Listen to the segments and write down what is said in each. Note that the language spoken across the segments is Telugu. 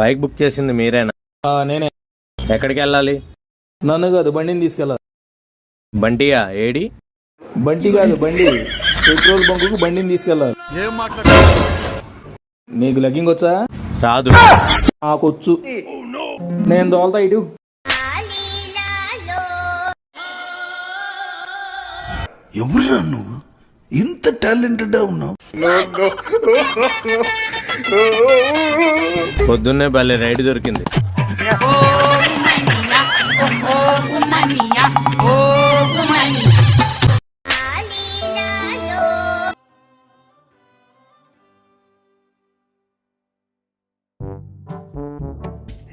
బైక్ బుక్ చేసింది మీరేనా? నేనే. ఎక్కడికి వెళ్ళాలి? నన్ను కాదు బండిని తీసుకెళ్ళాలి. బంటియా ఏడి? బండి కాదు బండి. పెట్రోల్ బంకుకు బండిని తీసుకెళ్ళాలి. నీకు లగ్గింగ్ వచ్చా? రాదు. నాకొచ్చు నేను దోల్తా ఇటు. ఎవరురా నువ్వు? ఇంత టాలెంటెడ్ ఉన్నావు? పొద్దున్నే భలే రైడ్ దొరికింది.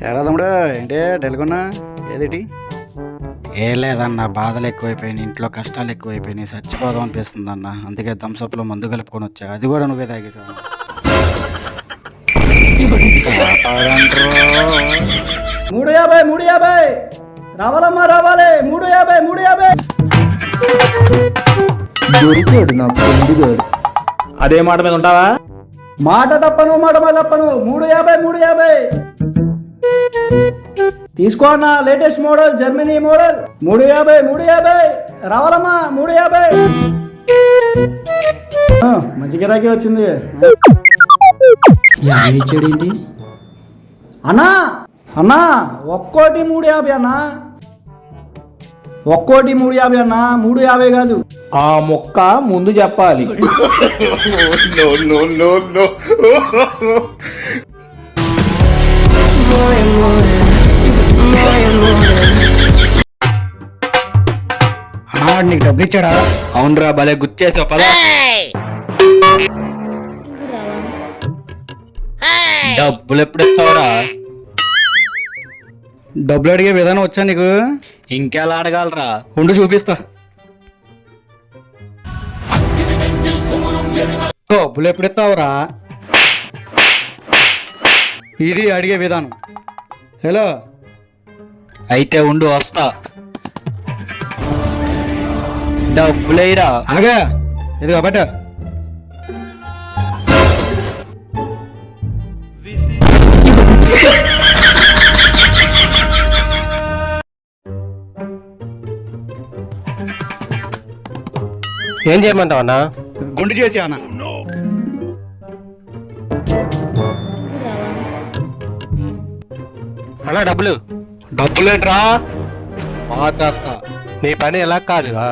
ఎరా తమ్ముడు ఏంటి డెల్గొన్నా? ఏదిటి? ఏ లేదన్న బాధలు ఎక్కువైపోయినాయి ఇంట్లో కష్టాలు ఎక్కువైపోయినాయి చచ్చిపోదాం అనిపిస్తుంది అన్న అందుకే థమ్స్అప్లో మందు కలుపుకొని వచ్చా. అది కూడా నువ్వే తాగేసావు? మూడు యాభై మూడు యాభై. రావాలమ్మా రావాలి. మూడు యాభై మూడు యాభై. దొరికాడు నాకు అదే మాట మీద ఉంటావా? మాట తప్పను మాట మీద తప్పను. మూడు యాభై మూడు యాభై. తీసుకో అన్న లేటెస్ట్ మోడల్ జర్మనీ మోడల్. మూడు యాభై మూడు యాభై. రావాలమ్మా మూడు యాభై. ఆ, మంచి గిరాకీ వచ్చింది. ఇచ్చాడు ఏంటి అన్నా అన్నా ఒక్కోటి మూడు యాభై అన్నా. ఒక్కోటి మూడు యాభై అన్నా మూడు యాభై కాదు. ఆ మొక్క ముందు చెప్పాలి. నీకు డబ్బులు ఇచ్చాడా అవునరా భలే గుర్తేసావు పద. డబ్బులు ఎప్పుడు ఇస్తావురా? డబ్బులు అడిగే విధానం వచ్చా నీకు? ఇంకెలా అడగాలరా? ఉండు చూపిస్తా. డబ్బులు ఎప్పుడు ఇస్తావురా? ఇది అడిగే విధానం. హలో? అయితే ఉండు వస్తా. డబ్బులేరా ఆగా. ఇది కాబట్టి ఏం చేయమంటావు అన్నా? గుండు చేసి అన్న. అన్నా డబ్బులు? డబ్బులేంట్రా? పాతేస్తా. నీ పని ఎలా కాదుగా?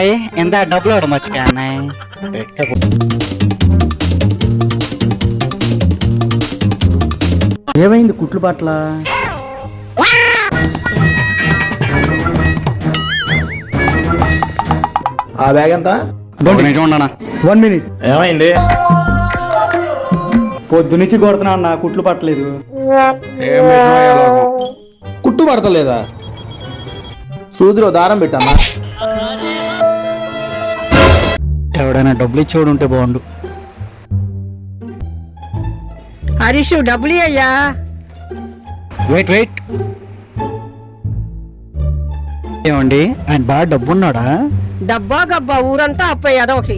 అన్నాయ్ ఎంత డబ్బులు అవడం మర్చిపోయా అన్నాయ్ ఏమైంది కుట్లు పట్ల ఆ బ్యాగ్ ఎంత? One minute. ఏమైంది? పొద్దునుంచి కొడుతున్నా అన్న కుట్లు పట్టలేదు. కుట్టు పడతలేదా? సూదిలో దారం పెట్టమ్మా ఎవడైనా డబ్బులు ఇచ్చేవాడు ఉంటే బాగుండు. హరీష్ డబ్బులు అయ్యా వెయిట్ వెయిట్ ఏమండి? ఆయన బాగా డబ్బున్నాడా? డబ్బా గబ్బా ఊరంతా అప్పయ్య అదొకటి.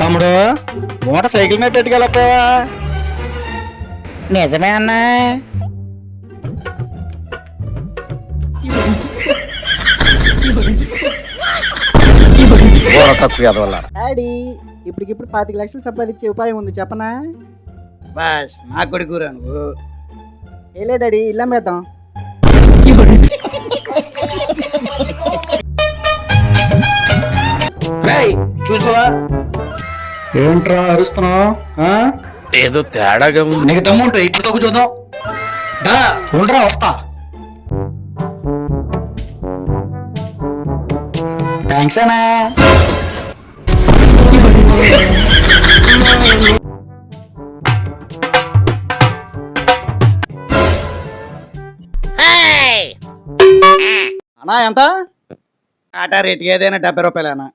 తమ్ముడు మోటార్ సైకిల్ మీద పెట్టుకెళ్ళపోవా నిజమే అన్నా? డాడీ ఇప్పటికిప్పుడు పాతిక లక్షలు సంపాదించే ఉపాయం ఉంది చెప్పనా? బాస్ నా కొడుకురా నువ్వు. ఏలే డాడీ ఇల్లు అమ్మేద్దాం. చూసావా? ఏంట్రా అరుస్తున్నావు? ఏదో తేడాగా ఉంది. నీకు దమ్ము ఉంటే ఇప్పుడు తగ్గు చూద్దాం. దా ఉండరా వస్తా. థ్యాంక్స్ అన్నా. అన్నా ఎంత? ఆటా రేటుకి ఏదైనా డెబ్బై రూపాయలేనా.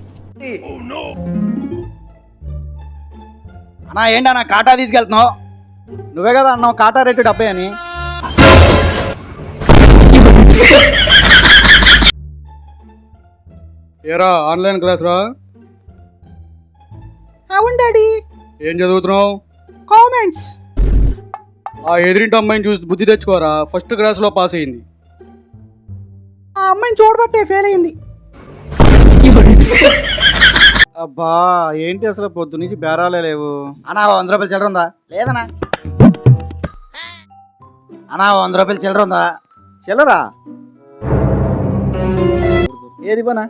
అన్నా ఏంటన్నా కాటా తీసుకెళ్తున్నావు? నువ్వే కదా అన్నావు కాటా రేటు డెబ్బై అని. ఏరా ఆన్లైన్ క్లాస్ రా? అవును డాడీ. ఏం చదువుతున్నావు? కామెంట్స్. ఆ ఎదురింటి అమ్మాయిని చూసి బుద్ధి తెచ్చుకోరా ఫస్ట్ క్లాస్లో పాస్ అయింది. ఆ అమ్మాయిని చూడబట్టే ఫెయిల్ అయింది. అబ్బా ఏంటి అసలు పొద్దు నుంచి బేరాలే లేవు. అన్నా ఓ వంద రూపాయలు చిల్లర ఉందా? లేదనా అన్నా ఓ వంద రూపాయలు చిల్లర ఉందా? చిల్లరా? ఏది పోనా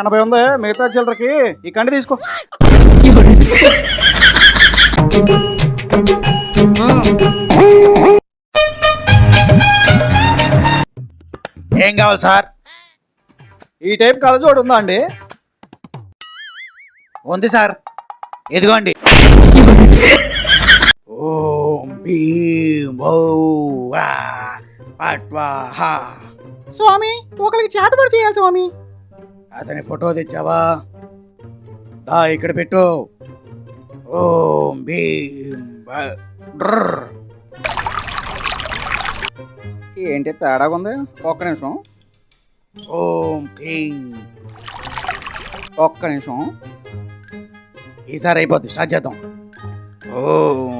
ఎనభై ఉంది మిగతా చిల్లరకి ఈ కండి తీసుకో. ఏం కావాలి సార్? ఈ టైప్ కలజోడు ఉందా అండి? ఉంది సార్. ఇదిగోండి. ఓం భీం స్వామి ఒకరికి చేతబడి చేయాలి స్వామి. అతని ఫోటో తెచ్చావా? దా ఇక్కడ పెట్టు. ఓం భీం. ఏంటి తేడాగా ఉంది? ఒక్క నిమిషం. ఓం క్లీం ఒక్క నిమిషం. ఈసారి అయిపోద్ది స్టార్ట్ చేద్దాం. ఓం.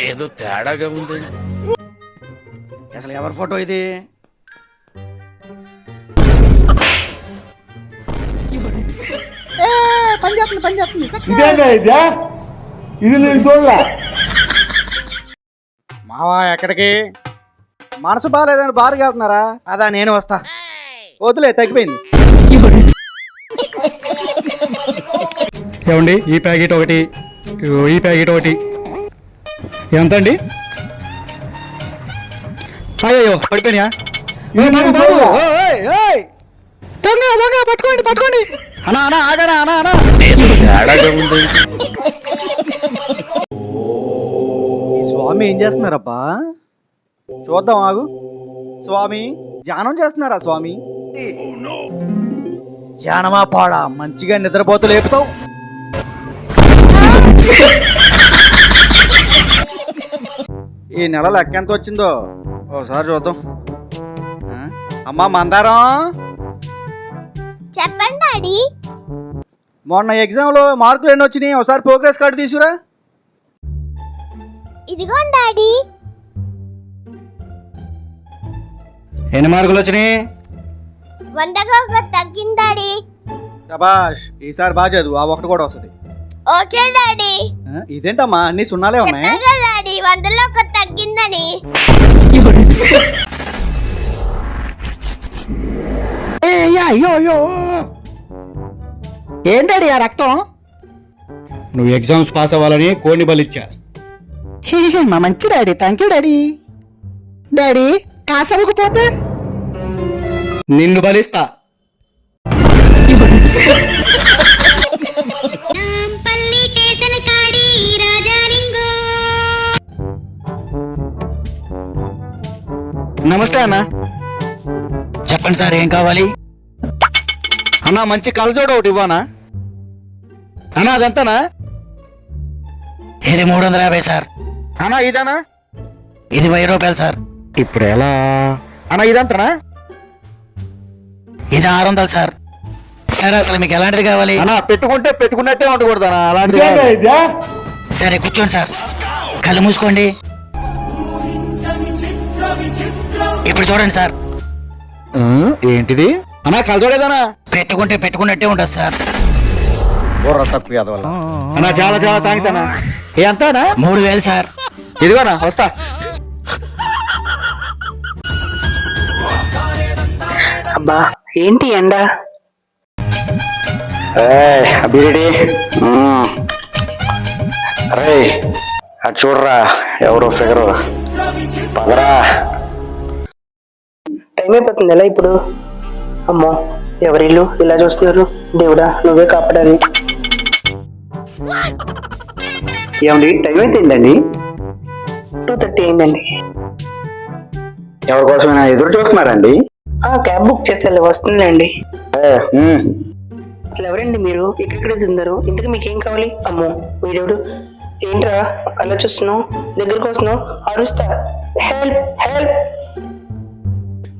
ఏదో తేడాగా ఉందండి. అసలు ఎవరి ఫోటో ఇది? నేను చూడలే. మావా ఎక్కడికి? మనసు బాగాలేదని బారుకి వెళ్తున్నారా? అదా నేను వస్తా. వద్దులే తగ్గిపోయింది. ఏమండి? ఈ ప్యాకెట్ ఒకటి. ఈ ప్యాకెట్ ఒకటి. ఎంత అండి అయ్యో పడిపోయినా దొంగ దొంగ పట్టుకోండి పట్టుకోండి. అన్నా అన్నా ఆగనా ఉందండి ఈ స్వామి ఏం చేస్తున్నారబ్బా? చూద్దాం ఆగు. స్వామి ధ్యానం చేస్తున్నారా స్వామి? ధ్యానమా పాడా? మంచిగా నిద్రపోతూ లేపుతావు. ఈ నెల లెక్క ఎంత వచ్చిందో? ఓసారి చూద్దాం? అమ్మా మందారం? చెప్పండి డాడీ. మొన్న ఎగ్జామ్లో మార్కులు ఎన్ని వచ్చినాయి? ఒకసారి ప్రోగ్రెస్ కార్డు తీసుకురా. ఇదిగోండి డాడీ. ఎన్ని మార్కులు వచ్చినాయి? వందగా ఒక తగ్గింది డాడీ. శబాష్ ఈసారి బాగా చదువు. ఆ ఒకటి కూడా వస్తుంది. Okay daddy. ఇదేంటమ్మా? అన్ని సున్నాలే ఉన్నాయి? డాడీ వందలో ఒక తగ్గిందని. అయ్యో అయ్యో ఏంటడి ఆ రక్తం? నువ్వు ఎగ్జామ్స్ పాస్ అవ్వాలని కోడిని బలిచ్చా. మా మంచి daddy. Thank you daddy. Daddy కాసవకపోతే? నిన్ను బలిస్తా. నమస్తే అన్న. చెప్పండి సార్ ఏం కావాలి? అన్న మంచి కలజోడు ఒకటి ఇవ్వనా? అన్న అదెంతనా? ఇది మూడు వందల యాభై సార్. అన్న ఇదేనా? ఇది వెయ్యి రూపాయలు సార్. ఇప్పుడు ఎలా? అన్న ఇదంతనా? ఇది ఆరు వందలు సార్. సార్ అసలు మీకు ఎలాంటిది కావాలి? అన్న పెట్టుకుంటే పెట్టుకున్నట్టే ఉండకూడదు అన్న అలాంటిది సరే కూర్చోండి సార్. కళ్ళు మూసుకోండి. ఇప్పుడు చూడండి సార్. ఏంటిది? అన్న కలజోడేదానా పెట్టుకుంటే పెట్టుకున్నట్టే ఉంటుంది సార్. బుర్ర తక్కువ ఎదవల అన్న చాలా చాలా థ్యాంక్స్ అన్న. మూడు వేలు సార్. ఇదిగోనా వస్తా. అబ్బా ఏంటి ఎండ? అభిరెడ్డి. అరే అటు చూడరా ఎవరో ఫిగరు. పదరా. టైం అయిపోతుంది ఎలా ఇప్పుడు. అమ్మో ఎవరిల్లు ఇలా చూస్తున్నారు? దేవుడా నువ్వే కాపాడాలి. ఏమండి టైం అయిపోయిందండి? టూ థర్టీ అయిందండి. ఎవరి కోసం ఎదురు చూస్తున్నారండి? క్యాబ్ బుక్ చేసేలా వస్తుందండి అసలు ఎవరండి మీరు? ఎక్కడెక్కడ తిందరు? ఇంతకు మీకేం కావాలి? అమ్మో మీరెవడు ఏంట్రా అలా చూస్తున్నావు? దగ్గరకు వస్తున్నావు? అరుస్తా హెల్ప్ హెల్ప్.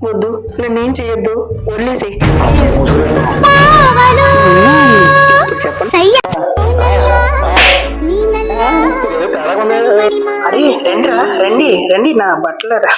వద్దు నన్నేం చేయొద్దు వదిలేసి ప్లీజ్. చెప్పండి. రండి రండి రండి నా బట్టలరా.